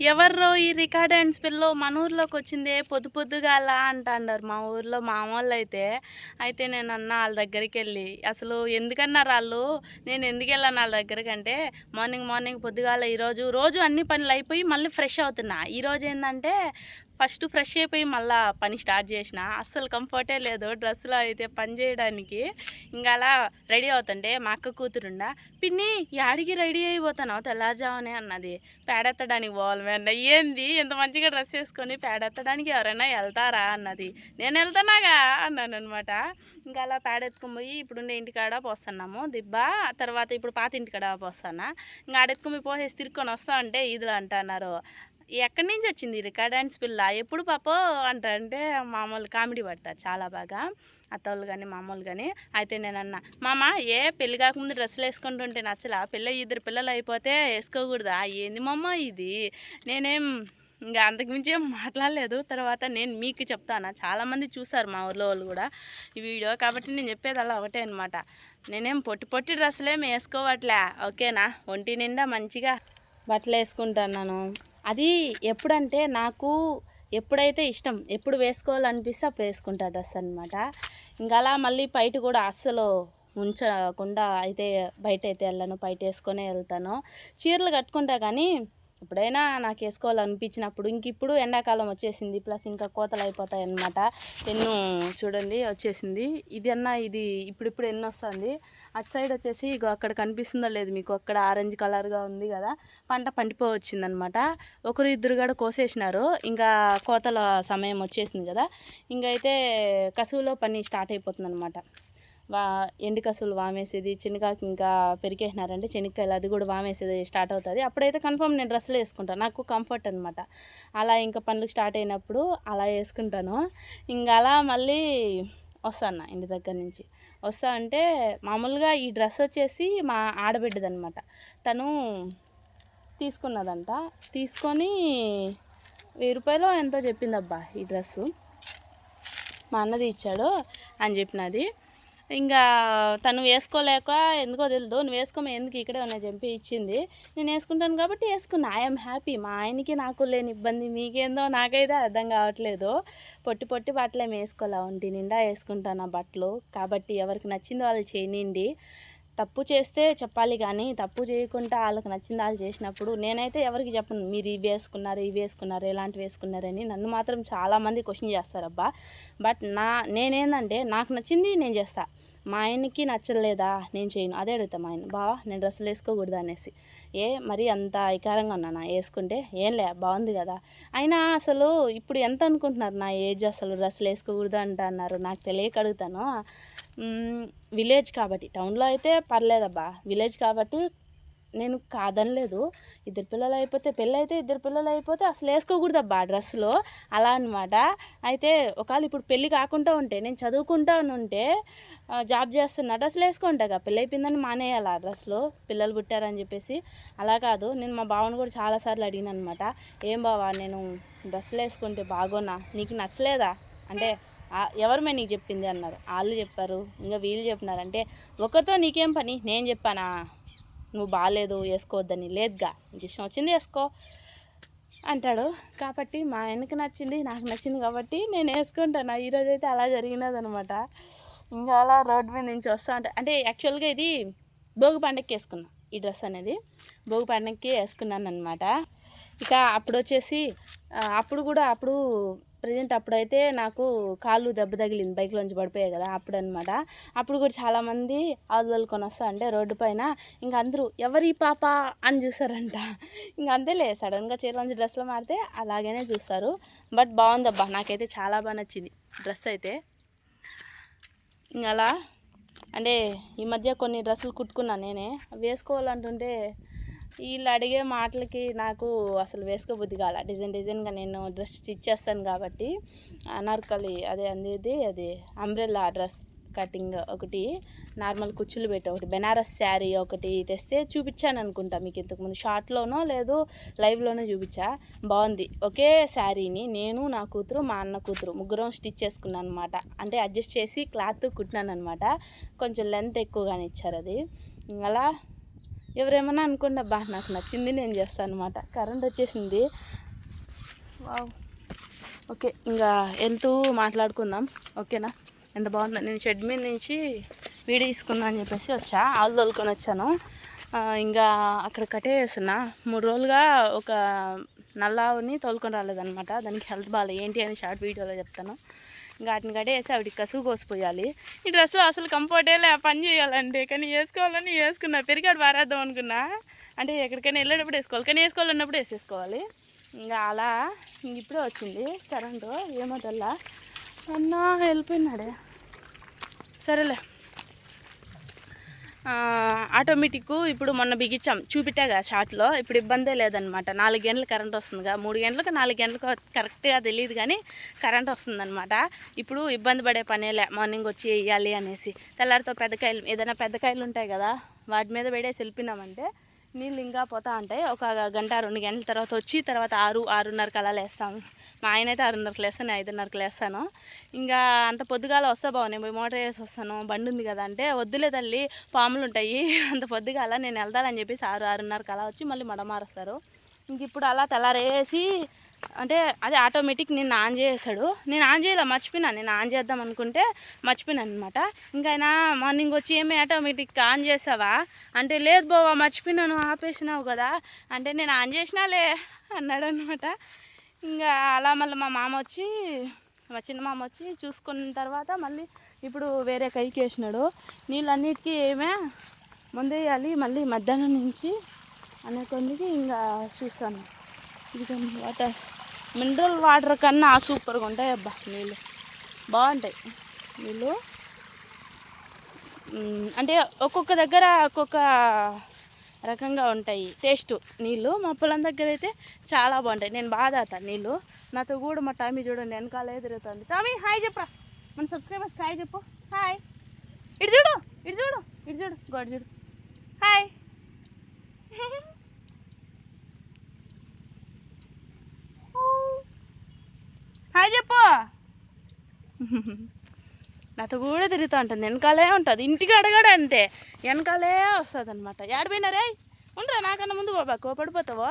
ఎవర్రో ఈ record and మన ఊర్లోకి వచ్చిందే పొద్దు పొద్దుగా అలా అంటారు మా ఊర్లో మామూలు అయితే అయితే నేను అన్న వాళ్ళ దగ్గరికి వెళ్ళి అసలు ఎందుకన్నారు వాళ్ళు? నేను ఎందుకు వెళ్ళాను వాళ్ళ దగ్గరికి అంటే మార్నింగ్ మార్నింగ్ పొద్దుగాల ఈరోజు రోజు అన్ని పనులు అయిపోయి మళ్ళీ ఫ్రెష్ అవుతున్నా. ఈరోజు ఏంటంటే ఫస్ట్ ఫ్రెష్ అయిపోయి మళ్ళీ పని స్టార్ట్ చేసిన. అస్సలు కంఫర్టే లేదు డ్రెస్సులో అయితే పని చేయడానికి. ఇంకా అలా రెడీ అవుతుంటే మా అక్క కూతురుండా పిన్ని యాడికి రెడీ అయిపోతాను తెల్లారుజామునే అన్నది. పేడెత్తడానికి పోవాలమే అన్న. ఏంది? ఇంత మంచిగా డ్రెస్ వేసుకొని పేడెత్తడానికి ఎవరైనా వెళ్తారా? అన్నది. నేను వెళ్తానాగా అన్నాను అనమాట ఇంకా అలా పేడెత్తుకుని పోయి ఇప్పుడుండే ఇంటికాడ పోస్తున్నాము. దిబ్బ తర్వాత ఇప్పుడు పాత ఇంటికాడ పోస్తానా. ఇంకా ఆడెత్తుకొని పోసేసి తిరుక్కొని వస్తా అంటే ఇదిలో అంటున్నారు. ఎక్కడి నుంచి వచ్చింది ఈ రికార్డ్ పిల్ల ఎప్పుడు పాపో అంటే మామూలు కామెడీ పడతారు చాలా బాగా. అత్తవాళ్ళు కానీ మామూలు కానీ అయితే నేను అన్న మామ ఏ పెళ్ళి కాకముందు డ్రెస్సులు వేసుకుంటుంటే నచ్చలా? పిల్ల ఇద్దరు పిల్లలు అయిపోతే వేసుకోకూడదా? ఏంది మామ ఇది? నేనేం ఇంకా అంతకుమించి ఏం మాట్లాడలేదు. తర్వాత నేను మీకు చెప్తాను? చాలామంది చూసారు మా ఊర్లో వాళ్ళు కూడా ఈ వీడియో. కాబట్టి నేను చెప్పేది అలా ఒకటే అనమాట నేనేం పొట్టి పొట్టి డ్రెస్సులేం వేసుకోవట్లే. ఓకేనా? ఒంటి నిండా మంచిగా బట్టలు వేసుకుంటున్నాను. అది ఎప్పుడంటే నాకు ఎప్పుడైతే ఇష్టం ఎప్పుడు వేసుకోవాలనిపిస్తే అప్పుడు వేసుకుంటా డ్రెస్ అనమాట ఇంకా అలా మళ్ళీ బయట కూడా అస్సలు ఉంచకుండా అయితే బయట అయితే వెళ్ళను బయట వేసుకొనే వెళ్తాను. చీరలు కట్టుకుంటా కానీ ఎప్పుడైనా నాకు వేసుకోవాలనిపించినప్పుడు ఇంక ఇప్పుడు ఎండాకాలం వచ్చేసింది ప్లస్ ఇంకా కోతలు అయిపోతాయి అన్నమాట ఎన్నో చూడండి వచ్చేసింది. ఇది అన్న ఇది ఇప్పుడిప్పుడు ఎన్ని వస్తుంది. అటు సైడ్ వచ్చేసి ఇగో అక్కడ కనిపిస్తుందో లేదు మీకు అక్కడ ఆరెంజ్ కలర్గా ఉంది కదా పంట పండిపో వచ్చిందనమాట ఒకరు ఇద్దరు కూడా కోసేసినారు. ఇంకా కోతల సమయం వచ్చేసింది కదా ఇంకైతే కసువులో పని స్టార్ట్ అయిపోతుంది అనమాట వా ఎండు కసులు వామేసేది శనగాకి ఇంకా పెరికేసినారంటే చెనిక్కాయలు అది కూడా వామేసేది స్టార్ట్ అవుతుంది. అప్పుడైతే కన్ఫర్మ్ నేను డ్రెస్సులు వేసుకుంటాను నాకు కంఫర్ట్ అనమాట అలా ఇంకా పనులు స్టార్ట్ అయినప్పుడు అలా వేసుకుంటాను. ఇంకా అలా మళ్ళీ వస్తాను ఇంటి దగ్గర నుంచి. వస్తా అంటే మామూలుగా ఈ డ్రెస్ వచ్చేసి మా ఆడబిడ్డదనమాట తను తీసుకున్నదంట. తీసుకొని వెయ్యి రూపాయలు ఎంతో చెప్పిందబ్బా ఈ డ్రెస్సు. మా అన్నది ఇచ్చాడు అని చెప్పినది. ఇంకా తను వేసుకోలేక ఎందుకో తెలియదు నువ్వు వేసుకోమే ఎందుకు ఇక్కడే ఉన్నా చెప్పి ఇచ్చింది. నేను వేసుకుంటాను కాబట్టి వేసుకున్నా. ఐఎమ్ హ్యాపీ మా ఆయనకి నాకు లేని ఇబ్బంది మీకేందో నాకైతే అర్థం కావట్లేదు. పొట్టి పొట్టి బట్టలు ఏమి వేసుకోలే ఒంటి నిండా వేసుకుంటాను ఆ బట్టలు. కాబట్టి ఎవరికి నచ్చింది వాళ్ళు చేయనిండి తప్పు చేస్తే చెప్పాలి కానీ తప్పు చేయకుండా వాళ్ళకి నచ్చింది వాళ్ళు చేసినప్పుడు నేనైతే ఎవరికి చెప్పను మీరు ఇవి వేసుకున్నారు ఇవి వేసుకున్నారు ఎలాంటివి వేసుకున్నారని నన్ను మాత్రం చాలామంది క్వశ్చన్ చేస్తారబ్బా బట్ నా నేనేందంటే నాకు నచ్చింది నేను చేస్తాను మా ఆయనకి నచ్చలేదా? నేను చేయను. అదే అడుగుతా మా ఆయన. బావా నేను డ్రెస్సులు వేసుకోకూడదు అనేసి. ఏ మరి అంత ఐకారంగా ఉన్నానా వేసుకుంటే? ఏం లే బాగుంది కదా. అయినా అసలు ఇప్పుడు ఎంత అనుకుంటున్నారు నా ఏజ్? అసలు డ్రెస్సులు వేసుకోకూడదు అంటున్నారు. నాకు తెలియక అడుగుతాను. విలేజ్ కాబట్టి. టౌన్లో అయితే పర్లేదబ్బా. విలేజ్ కాబట్టి నేను కాదనలేదు. ఇద్దరు పిల్లలు అయిపోతే పెళ్ళి అయితే ఇద్దరు పిల్లలు అయిపోతే అసలు వేసుకోకూడదు అబ్బా డ్రెస్సులో. అలా అనమాట అయితే ఒకవేళ ఇప్పుడు పెళ్ళి కాకుండా ఉంటే నేను చదువుకుంటా ఉంటే జాబ్ చేస్తున్నా డ్రెస్సులు వేసుకుంటా పెళ్ళి అయిపోయిందని మానేయాలి ఆ డ్రెస్లో పిల్లలు పుట్టారని చెప్పేసి. అలా కాదు. నేను మా బావను కూడా చాలాసార్లు అడిగిన అనమాట ఏం బావా నేను డ్రెస్సులు వేసుకుంటే బాగోనా? నీకు నచ్చలేదా? అంటే ఎవరు మే నీకు చెప్పింది? అన్నారు. వాళ్ళు చెప్పారు. ఇంకా వీళ్ళు చెప్పినారు అంటే ఒకరితో నీకేం పని? నేను చెప్పానా? నువ్వు బాగాలేదు వేసుకోవద్దని లేదుగా. నీకు ఇష్టం వచ్చింది వేసుకో అంటాడు. కాబట్టి మా ఆయనకి నచ్చింది నాకు నచ్చింది కాబట్టి నేను వేసుకుంటాను. ఈరోజు అయితే అలా జరిగినదనమాట ఇంకా అలా రోడ్ మీద నుంచి వస్తా అంటే అంటే యాక్చువల్గా ఇది భోగి పండగకి వేసుకున్నా ఈ డ్రెస్ అనేది. భోగి పండగకి వేసుకున్నాను అనమాట ఇక అప్పుడు వచ్చేసి అప్పుడు కూడా అప్పుడు ప్రజెంట్ అప్పుడైతే నాకు కాళ్ళు దెబ్బ తగిలింది బైక్లోంచి పడిపోయాయి కదా అప్పుడు అనమాట అప్పుడు కూడా చాలామంది ఆదులు కొనొస్తా అంటే రోడ్డు పైన ఇంకా అందరూ ఎవరి పాప అని చూసారంట ఇంక అంతేలే సడన్గా చీరలోంచి డ్రెస్లో మారితే అలాగనే చూస్తారు. బట్ బాగుందబ్బా నాకైతే చాలా బాగా నచ్చింది డ్రెస్ అయితే. ఇంకా అలా అంటే ఈ మధ్య కొన్ని డ్రెస్సులు కుట్టుకున్నాను నేనే. వేసుకోవాలంటుంటే వీళ్ళు అడిగే మాటలకి నాకు అసలు వేసుకోబుద్ధి కాల. డిజైన్ డిజైన్గా నేను డ్రెస్ స్టిచ్ చేస్తాను కాబట్టి అనార్కలి అదే అందేది అది అంబ్రెల్లా డ్రెస్ కటింగ్ ఒకటి నార్మల్ కుచ్చులు పెట్టి ఒకటి బెనారస్ శారీ ఒకటి తెస్తే చూపించాను అనుకుంటా మీకు ఇంతకుముందు షార్ట్లోనో లేదు లైవ్లోనో చూపించా. బాగుంది. ఒకే శారీని నేను నా కూతురు మా అన్న కూతురు ముగ్గురం స్టిచ్ చేసుకున్నాను అనమాట అంటే అడ్జస్ట్ చేసి క్లాత్ కుట్టినాను అనమాట కొంచెం లెంత్ ఎక్కువగానే ఇచ్చారు అది. అలా ఎవరేమన్నా అనుకోండి అబ్బా నాకు నచ్చింది నేను చేస్తాను అనమాట కరెంట్ వచ్చేసింది. వావ్. ఓకే ఇంకా వెళ్తూ మాట్లాడుకుందాం. ఓకేనా? ఎంత బాగుందో. నేను షెడ్ మీద నుంచి వీడియో తీసుకుందా అని చెప్పేసి వచ్చా. ఆలు తోలుకొని వచ్చాను. ఇంకా అక్కడ కట్టేస్తున్నా మూడు రోజులుగా ఒక నల్లావుని తోలుకొని రాలేదన్నమాట. దానికి హెల్త్ బాగాలేదు ఏంటి అని షార్ట్ వీడియోలో చెప్తాను. ఇంకా వాటిని కట్టేసి ఆవిడ కసుగు కోసిపోయాలి. ఈ డ్రెస్లో అసలు కంఫర్టే లే పని చేయాలండి కానీ వేసుకోవాలని వేసుకున్నా. పెరిగాడు పారేద్దాం అనుకున్నా. అంటే ఎక్కడికైనా వెళ్ళేటప్పుడు వేసుకోవాలి. కానీ వేసుకోవాలన్నప్పుడు వేసేసుకోవాలి. ఇంకా అలా ఇప్పుడే వచ్చింది. కరెంటు ఏమో తెల్లా. అన్న వెళ్ళిపోయినాడే. సరేలే. ఆటోమేటిక్ ఇప్పుడు మొన్న బిగించాం. చూపిట్టాగా షార్ట్లో ఇప్పుడు ఇబ్బందే లేదనమాట. నాలుగు గంటలు కరెంట్ వస్తుందిగా. మూడు గంటలకు నాలుగు గంటలకు కరెక్ట్గా తెలియదు కానీ కరెంట్ వస్తుందనమాట. ఇప్పుడు ఇబ్బంది పడే పనేలే. మార్నింగ్ వచ్చి వేయాలి అనేసి. తెల్లారితో పెద్దకాయలు ఏదైనా పెద్దకాయలు ఉంటాయి కదా వాటి మీద పెడేసి వెళ్ళిపోయినామంటే నీళ్ళు ఇంకా పోతా ఉంటాయి. ఒక గంట రెండు గంటల తర్వాత వచ్చి తర్వాత ఆరు ఆరున్నరకు అలా లేస్తాము. మా ఆయన అయితే ఆరున్నరకు లేస్తాను నేను ఐదున్నరకు లేస్తాను. ఇంకా అంత పొద్దుగాల వస్తా బావ నేను పోయి మోటార్ వేసి వస్తాను. బండి ఉంది కదా అంటే వద్దులే తల్లి పాములు ఉంటాయి. అంత పొద్దుగాల నేను వెళ్తానని చెప్పేసి ఆరు ఆరున్నరకు అలా వచ్చి మళ్ళీ మడమారుస్తారు ఇంక ఇప్పుడు అలా తెల్లారేసి అంటే అది ఆటోమేటిక్ నేను ఆన్ చేసాడు నేను ఆన్ చేయలే మర్చిపోయినా. నేను ఆన్ చేద్దాం అనుకుంటే మర్చిపోయినాను అనమాట ఇంకా ఆయన మార్నింగ్ వచ్చి ఏమి ఆటోమేటిక్ ఆన్ చేసావా? అంటే లేదు బావా మర్చిపోయినాను ఆపేసినావు కదా. అంటే నేను ఆన్ చేసినాలే అన్నాడు అనమాట ఇంకా అలా మళ్ళీ మా మామ వచ్చి మా చిన్న మామ వచ్చి చూసుకున్న తర్వాత మళ్ళీ ఇప్పుడు వేరే కైకి వేసినాడు. నీళ్ళన్నిటికీ ఏమే ముందేయాలి మళ్ళీ మధ్యాహ్నం నుంచి అనే కొద్దికి ఇంకా చూస్తాను. ఇది వాటర్ మినరల్ వాటర్ కన్నా సూపర్గా ఉంటాయి అబ్బా నీళ్ళు. బాగుంటాయి నీళ్ళు. అంటే ఒక్కొక్క దగ్గర ఒక్కొక్క రకంగా ఉంటాయి. టేస్ట్. నీళ్ళు మా పొలం దగ్గర అయితే చాలా బాగుంటాయి. నేను బాగా తాగుతాను నీళ్ళు. నాతో కూడా మా టామీ చూడండి వెనకాలే తిరుగుతుంది. టామీ హాయ్ చెప్పరా. మన సబ్స్క్రైబర్స్ హాయ్ చెప్పు. హాయ్. ఇటు చూడు ఇటు చూడు ఇటు చూడు. గోడ చూడు. హాయ్. హాయ్ చెప్పు. నాతో కూడా తిరుగుతూ ఉంటుంది. వెనకాలే ఉంటుంది. ఇంటికి అడగడు అంతే. వెనకాలే వస్తుంది అనమాట ఏడిపోయినారే ఉండరా నాకన్నా ముందు బాబా కోపడిపోతావో?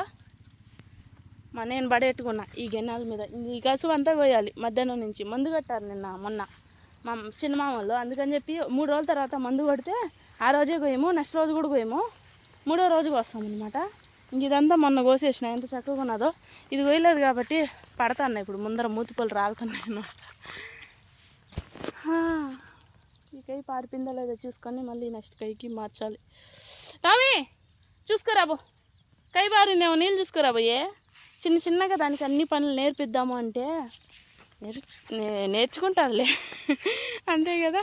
మా నేను పడేట్టుకున్నా. ఈ గెన్నాల మీద. ఈ కసువు అంతా కోయాలి మధ్యాహ్నం నుంచి. మందు కట్టారు నిన్న మొన్న. మా చిన్న మామూలు అందుకని చెప్పి మూడు రోజుల తర్వాత మందు కొడితే ఆ రోజే కోయము నెక్స్ట్ రోజు కూడా కోయము మూడో రోజుకి వస్తాం ఇంక ఇదంతా మొన్న కోసేసిన. ఎంత చక్కగా ఉన్నదో. ఇది కోయలేదు కాబట్టి పడతాను ఇప్పుడు. ముందర మూతిపళ్ళు రాలుతున్నాయి హా, ఈ కై పారిపోయిందో లేదో చూసుకొని మళ్ళీ నెక్స్ట్ కైకి మార్చాలి. టామీ చూసుకోరాబో కై పారిందేమో నీళ్ళు చూసుకోరాబోయే చిన్న చిన్నగా దానికి అన్ని పనులు నేర్పిద్దాము అంటే నేర్చు నే- నేర్చుకుంటారులే అంతే కదా?